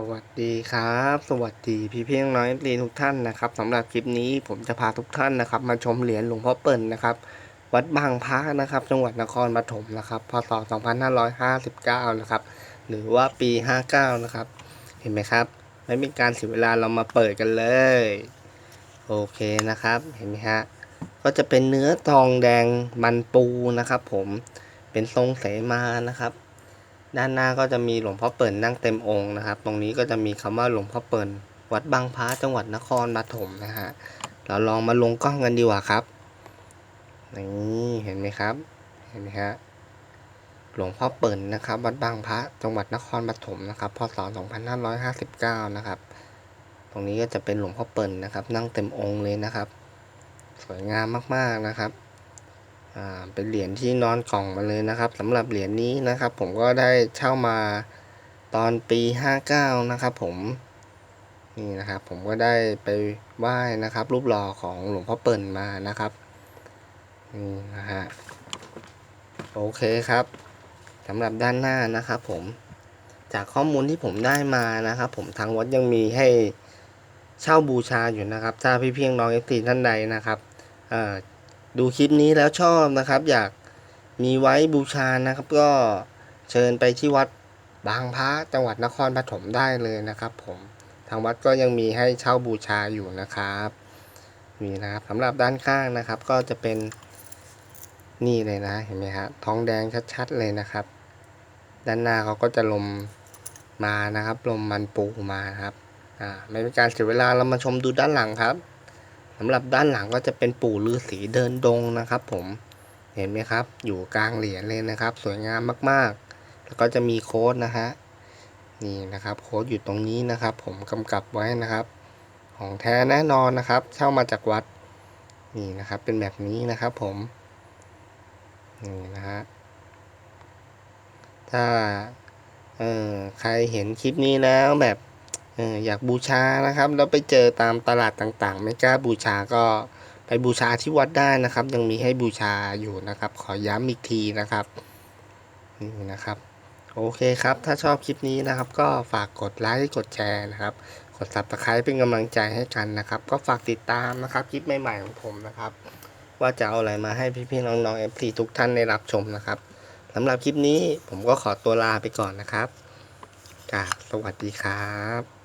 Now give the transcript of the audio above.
สวัสดีครับ สวัสดีพี่เพียงน้อยเรียนทุกท่านนะครับสำหรับคลิปนี้ผมจะพาทุกท่านนะครับ มาชมเหรียญหลวงพ่อเปิ่นนะครับ วัดบางพระนะครับ จังหวัดนครปฐมนะครับพศ 2559 นะครับ หรือว่าปี 59 นะครับ เห็นไหมครับ ไม่มีการเสียเวลาเรามาเปิดกันเลย โอเคนะครับ เห็นไหมฮะก็จะเป็นเนื้อทองแดงมันปูนะครับ ผมเป็นทรงเสมานะครับ ด้านหน้าก็จะมีหลวงพ่อเปิ่นนั่งเต็มองค์นะครับ ตรงนี้ก็จะมีคำว่าหลวงพ่อเปิ่นวัดบางพระจังหวัดนครปฐมนะฮะเราลองมาลงกล้องกันดีกว่าครับนี่เห็นไหมครับ เห็นไหมฮะหลวงพ่อเปิ่นนะครับ วัดบางพระจังหวัดนครปฐมนะครับพศ 2559 นะครับ ตรงนี้ก็จะเป็นหลวงพ่อเปิ่นนะครับ นั่งเต็มองค์เลยนะครับ สวยงามมากๆนะครับ อ่าเป็นเหรียญที่นอนกล่องมาเลยนะครับสำหรับเหรียญนี้นะครับ ผมก็ได้เช่ามาตอนปี 59 นะครับผมนี่นะครับผมก็ได้ไปไหว้นะครับ รูปหล่อของหลวงพ่อเปิ่นมานะครับนี่นะฮะโอเคครับสำหรับด้านหน้านะครับผมจากข้อมูลที่ผมได้มานะครับ ผมทางวัดยังมีให้เช่าบูชาอยู่นะครับถ้าพี่เพียงน้องเอฟซีท่านใดนะครับเอ่อ ดูคลิปนี้แล้วชอบนะครับ อยากมีไว้บูชานะครับ ก็เชิญไปที่วัดบางพระจังหวัดนครปฐมได้เลยนะครับ ผมทางวัดก็ยังมีให้เช่าบูชาอยู่นะครับมีนะครับสำหรับด้านข้างนะครับ ก็จะเป็นนี่เลยนะเห็นไหมฮะท้องแดงชัดๆเลยนะครับ ด้านหน้าเขาก็จะลมมานะครับ ลมมันปูมาครับ อ่าไม่เป็นการเสียเวลาเรามาชมดูด้านหลังครับ สำหรับด้านหลังก็จะเป็นปู่ฤาษีเดินดงนะครับ ผมเห็นไหมครับ อยู่กลางเหรียญเลยนะครับ สวยงามมากๆ แล้วก็จะมีโค้ดนะฮะนี่นะครับโค้ดอยู่ตรงนี้นะครับ ผมกำกับไว้นะครับ ของแท้แน่นอนนะครับ เช่ามาจากวัดนี่นะครับ เป็นแบบนี้นะครับ ผมนี่นะฮะถ้าเออใครเห็นคลิปนี้แล้วแบบ เอออยากบูชานะครับ แล้วไปเจอตามตลาดต่างๆ ไม่กล้าบูชาก็ไปบูชาที่วัดได้นะครับ ยังมีให้บูชาอยู่นะครับ ขอย้ำอีกทีนะครับนี่นะครับโอเคครับ ถ้าชอบคลิปนี้นะครับ ก็ฝากกดไลค์ กดแชร์นะครับ กด subscribe เป็นกำลังใจให้กันนะครับ ก็ฝากติดตามนะครับ คลิปใหม่ๆของผมนะครับ ว่าจะเอาอะไรมาให้พี่ๆน้องๆ FC ทุกท่านได้รับชมนะครับสำหรับคลิปนี้ผมก็ขอตัวลาไปก่อนนะครับกาบสวัสดีครับ